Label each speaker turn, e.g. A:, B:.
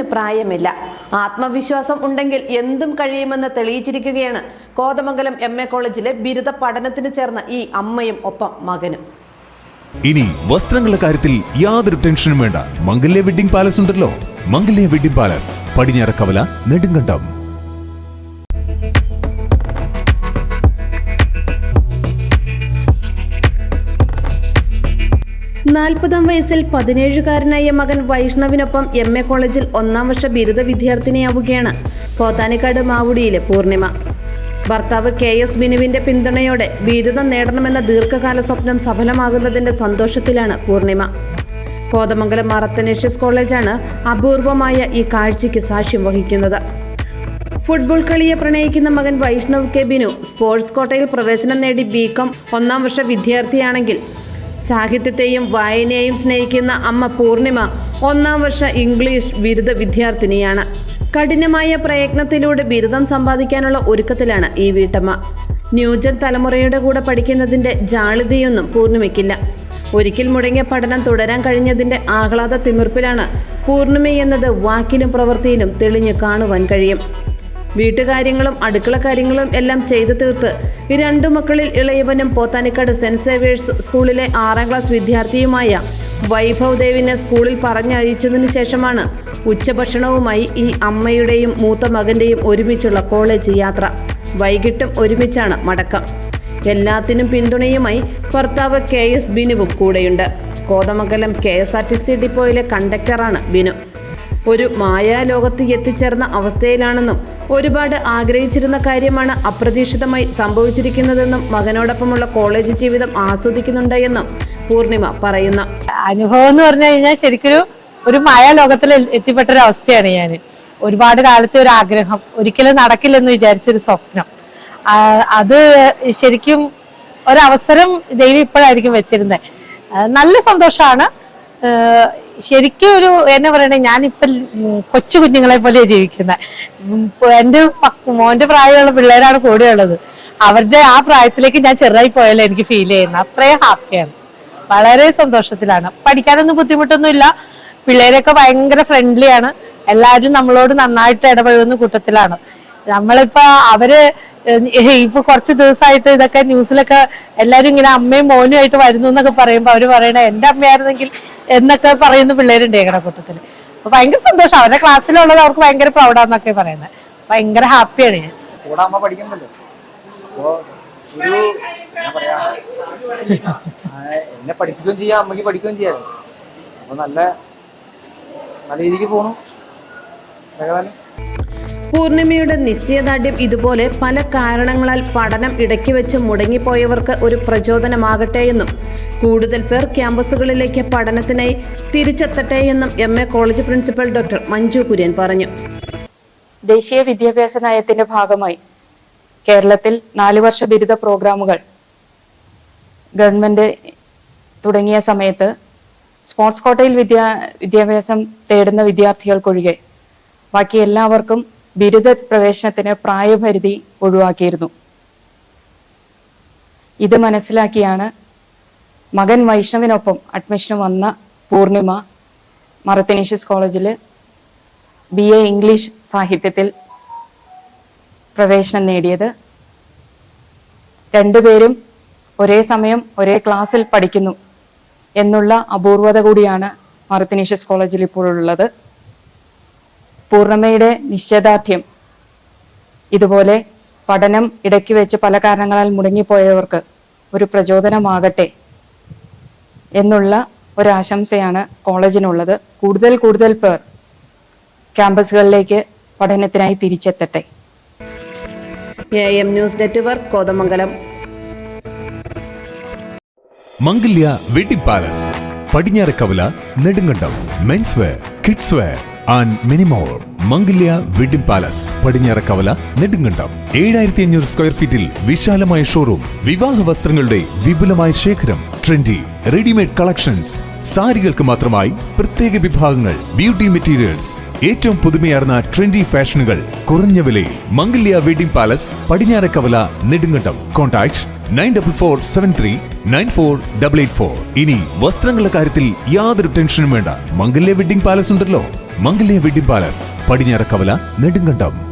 A: പഠനത്തിന് പ്രായമില്ല. ആത്മവിശ്വാസം ഉണ്ടെങ്കിൽ എന്തും കഴിയുമെന്ന് തെളിയിച്ചിരിക്കുകയാണ് കോതമംഗലം എം എ കോളേജിലെ ബിരുദ പഠനത്തിന് ചേർന്ന ഈ അമ്മയും ഒപ്പം മകനും.
B: ഇനി വസ്ത്രങ്ങളുടെ കാര്യത്തിൽ യാതൊരു ടെൻഷനും വേണ്ട. മംഗല്യ വെഡിംഗ് പാലസ് ഉണ്ടല്ലോ. മംഗല്യ വെഡിംഗ് പാലസ് പടിഞ്ഞാറ കവല നെടുങ്കണ്ടം.
A: നാൽപ്പതാം വയസ്സിൽ പതിനേഴുകാരനായ മകൻ വൈഷ്ണവിനൊപ്പം എം എ കോളേജിൽ ഒന്നാം വർഷ ബിരുദ വിദ്യാർത്ഥിനിയാവുകയാണ്. പോത്താനിക്കാട് മാവുടിയിലെ പൂർണിമ. ഭർത്താവ് കെ എസ് ബിനുവിന്റെ പിന്തുണയോടെ ബിരുദം നേടണമെന്ന ദീർഘകാല സ്വപ്നം സഫലമാകുന്നതിന്റെ സന്തോഷത്തിലാണ് പൂർണിമ. കോതമംഗലം മറത്തനേഷ്യസ് കോളേജാണ് അപൂർവമായ ഈ കാഴ്ചയ്ക്ക് സാക്ഷ്യം വഹിക്കുന്നത്. ഫുട്ബോൾ കളിയെ പ്രണയിക്കുന്ന മകൻ വൈഷ്ണവ് കെ ബിനു സ്പോർട്സ് കോട്ടയിൽ പ്രവേശനം നേടി ബികോം ഒന്നാം വർഷ വിദ്യാർത്ഥിയാണെങ്കിൽ സാഹിത്യത്തെയും വായനയെയും സ്നേഹിക്കുന്ന അമ്മ പൂർണിമ ഒന്നാം വർഷ ഇംഗ്ലീഷ് ബിരുദ വിദ്യാർത്ഥിനിയാണ്. കഠിനമായ പ്രയത്നത്തിലൂടെ ബിരുദം സമ്പാദിക്കാനുള്ള ഒരുക്കത്തിലാണ് ഈ വീട്ടമ്മ. ന്യൂജൻ തലമുറയുടെ കൂടെ പഠിക്കുന്നതിന്റെ ജാളിതയൊന്നും പൂർണിമയ്ക്കില്ല ഒരിക്കൽ മുടങ്ങിയ പഠനം തുടരാൻ കഴിഞ്ഞതിന്റെ ആഹ്ലാദ തിമിർപ്പിലാണ് പൂർണിമയെന്നത് വാക്കിലും പ്രവൃത്തിയിലും തെളിഞ്ഞു കാണുവാൻ കഴിയും. വീട്ടുകാര്യങ്ങളും അടുക്കള കാര്യങ്ങളും എല്ലാം ചെയ്തു തീർത്ത് രണ്ടു മക്കളിൽ ഇളയവനും പോത്താനിക്കാട് സെന്റ് സേവിയേഴ്സ് സ്കൂളിലെ ആറാം ക്ലാസ് വിദ്യാർത്ഥിയുമായ വൈഭവ് ദേവിനെ സ്കൂളിൽ പറഞ്ഞയച്ചതിനു ശേഷമാണ് ഉച്ചഭക്ഷണവുമായി ഈ അമ്മയുടെയും മൂത്ത മകന്റെയും ഒരുമിച്ചുള്ള കോളേജ് യാത്ര. വൈകിട്ടും ഒരുമിച്ചാണ് മടക്കം. എല്ലാത്തിനും പിന്തുണയുമായി ഭർത്താവ് കെ എസ് ബിനുവും കൂടെയുണ്ട്. Kothamangalam K S R T C ഡിപ്പോയിലെ കണ്ടക്ടറാണ് ബിനു. ഒരു മായാലോകത്ത് എത്തിച്ചേർന്ന അവസ്ഥയിലാണെന്നും ഒരുപാട് ആഗ്രഹിച്ചിരുന്ന കാര്യമാണ് അപ്രതീക്ഷിതമായി സംഭവിച്ചിരിക്കുന്നതെന്നും മകനോടൊപ്പമുള്ള കോളേജ് ജീവിതം ആസ്വദിക്കുന്നുണ്ട് എന്നും പൂർണിമ പറയുന്നു.
C: അനുഭവം എന്ന് പറഞ്ഞു കഴിഞ്ഞാൽ ശരിക്കൊരു ഒരു മായാലോകത്തിൽ എത്തിപ്പെട്ട ഒരു അവസ്ഥയാണ് ഞാൻ ഒരുപാട് കാലത്തെ ഒരു ആഗ്രഹം. ഒരിക്കലും നടക്കില്ലെന്ന് വിചാരിച്ചൊരു സ്വപ്നം. അത് ശരിക്കും ഒരവസരം ദൈവം ഇപ്പോഴായിരിക്കും വെച്ചിരുന്നത് നല്ല സന്തോഷമാണ്. ശരിക്കും ഒരു എന്നാ പറയണേ ഞാനിപ്പൊ കൊച്ചു കുഞ്ഞുങ്ങളെ പോലെ ജീവിക്കുന്നത് എന്റെ പക്ക- മോന്റെ പ്രായമുള്ള പിള്ളേരാണ് കൂടെയുള്ളത് അവരുടെ ആ പ്രായത്തിലേക്ക് ഞാൻ ചെറുതായി പോയാലോ എനിക്ക് ഫീൽ ചെയ്യുന്നത് അത്രയും ഹാപ്പിയാണ് വളരെ സന്തോഷത്തിലാണ്. പഠിക്കാനൊന്നും ബുദ്ധിമുട്ടൊന്നുമില്ല. പിള്ളേരൊക്കെ ഭയങ്കര ഫ്രണ്ട്ലിയാണ് എല്ലാവരും നമ്മളോട് നന്നായിട്ട് ഇടപഴകുന്ന കൂട്ടത്തിലാണ്. നമ്മളിപ്പോ അവർ ഇപ്പൊ കുറച്ച് ദിവസമായിട്ട് ഇതൊക്കെ ന്യൂസിലൊക്കെ എല്ലാരും ഇങ്ങനെ അമ്മയും മോനും ആയിട്ട് വരുന്നു എന്നൊക്കെ പറയുമ്പോ അവർ പറയണേ എന്റെ അമ്മയായിരുന്നെങ്കിൽ എന്നൊക്കെ പറയുന്ന പിള്ളേരുണ്ട് ഞങ്ങളുടെ കൂട്ടത്തിൽ. അപ്പൊ ഭയങ്കര സന്തോഷം. അവരുടെ ക്ലാസ്സിലുള്ളത് അവർക്ക് ഭയങ്കര പ്രൗഡാന്നൊക്കെ പറയുന്നത് ഭയങ്കര ഹാപ്പിയാണ് ഞാൻ.
D: കൂടെ അമ്മ പഠിക്കണ്ടല്ലോ അപ്പോ ഒരു എന്താ പറയാ എന്നെ പഠിപ്പിക്കുകയും ചെയ്യാം അമ്മയ്ക്ക് പഠിക്കുകയും ചെയ്യാം. അപ്പൊ നല്ല നല്ല രീതിക്ക് പോണു.
A: പൂർണിമയുടെ നിശ്ചയദാർഢ്യം ഇതുപോലെ പല കാരണങ്ങളാൽ പഠനം ഇടയ്ക്ക് വെച്ച് മുടങ്ങിപ്പോയവർക്ക് ഒരു പ്രചോദനമാകട്ടെ എന്നും കൂടുതൽ പേർ ക്യാമ്പസുകളിലേക്ക് പഠനത്തിനായി തിരിച്ചെത്തട്ടെ എന്നും M A college principal doctor Manju Kurian പറഞ്ഞു.
E: ദേശീയ വിദ്യാഭ്യാസ നയത്തിന്റെ ഭാഗമായി കേരളത്തിൽ നാല് വർഷ ബിരുദ പ്രോഗ്രാമുകൾ ഗവൺമെന്റ് തുടങ്ങിയ സമയത്ത് സ്പോർട്സ് കോട്ടയിൽ വിദ്യാ വിദ്യാഭ്യാസം തേടുന്ന വിദ്യാർത്ഥികൾക്കൊഴികെ ബാക്കി എല്ലാവർക്കും ബിരുദ പ്രവേശനത്തിന് പ്രായപരിധി ഒഴിവാക്കിയിരുന്നു. ഇത് മനസ്സിലാക്കിയാണ് മകൻ വൈഷ്ണവിനൊപ്പം അഡ്മിഷന് വന്ന പൂർണിമ മറത്തനീഷ്യസ് കോളേജിൽ ബി എ ഇംഗ്ലീഷ് സാഹിത്യത്തിൽ പ്രവേശനം നേടിയത്. രണ്ടുപേരും ഒരേ സമയം ഒരേ ക്ലാസ്സിൽ പഠിക്കുന്നു എന്നുള്ള അപൂർവത കൂടിയാണ് മറത്തനീഷ്യസ് കോളേജിൽ ഇപ്പോൾ ഉള്ളത്. പൂർണമയുടെ നിശ്ചയദാർഢ്യം. ഇതുപോലെ പഠനം ഇടയ്ക്ക് വെച്ച് പല കാരണങ്ങളാൽ മുടങ്ങിപ്പോയവർക്ക് ഒരു പ്രചോദനമാകട്ടെ എന്നുള്ള ഒരാശംസയാണ് കോളേജിനുള്ളത്. കൂടുതൽ കൂടുതൽ പേർ ക്യാമ്പസുകളിലേക്ക് പഠനത്തിനായി തിരിച്ചെത്തട്ടെ.
A: A M news network Kothamangalam.
B: Mangalya wedding palace Padinjara Kavala Nedumkandam men's wear kids wear and mini more Mangalya wedding palace Padinjara Kavala Nedumkandam. ഏഴായിരത്തി അഞ്ഞൂറ് സ്ക്വയർ ഫീറ്റിൽ വിശാലമായ ഷോറൂം വിവാഹ വസ്ത്രങ്ങളുടെ വിപുലമായ ശേഖരം ട്രെൻഡി റെഡിമെയ്ഡ് കളക്ഷൻസ്. സാരികൾക്ക് മാത്രമായി പ്രത്യേക വിഭാഗങ്ങൾ ബ്യൂട്ടി മെറ്റീരിയൽസ്. ഏറ്റവും പുതുമയാർന്ന ട്രെൻഡി ഫാഷനുകൾ കുറഞ്ഞ വിലയിൽ മംഗല്യ വെഡിംഗ് പാലസ് പടിഞ്ഞാറ കവല Nedumkandam. Contact nine double four seven three nine four double eight four. ഇനി വസ്ത്രങ്ങളുടെ കാര്യത്തിൽ യാതൊരു ടെൻഷനും വേണ്ട. മംഗല്യ വെഡിംഗ് പാലസ് ഉണ്ടല്ലോ. Mangalya wedding palace. Padinjarakkavala Nedumkandam.